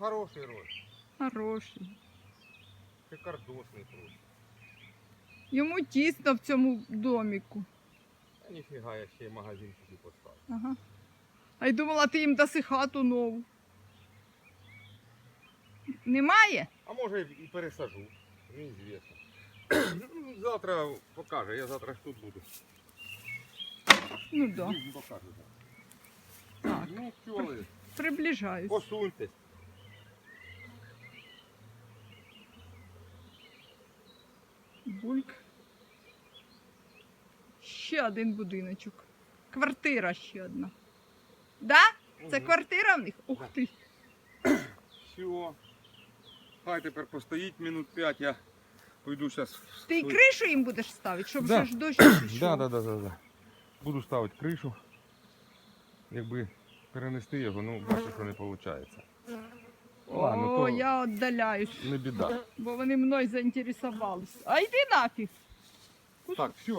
Ну хороший роль. Хороший. Шикардосний просто. Йому тісно в цьому доміку. Та ніфіга, я ще й магазин собі поставив. Ага. А й думала, ти їм даси хату нову. Немає? А може і пересажу. Неізвісно. Ну, Завтра покаже, я завтра ж тут буду. Ну да. Покаже. Так, Ну, пчоли, приближаюсь. посуньтесь. Бульк. Ще один будиночок. Квартира ще одна. Да? Це Мгм. квартира в них? Ух ти. Все. Хай тепер постоїть минут 5, я пойду зараз. Ти й кришу їм будеш ставити, щоб Да. вже ж дощ не пішов. Да, да, да, да, да. Буду ставити кришу. Якби перенести його, ну бачу, що не виходить. Ладно, О, то я віддаляюсь, не біда. бо вони мною заінтересувалися. А йди нафіг. Так, все.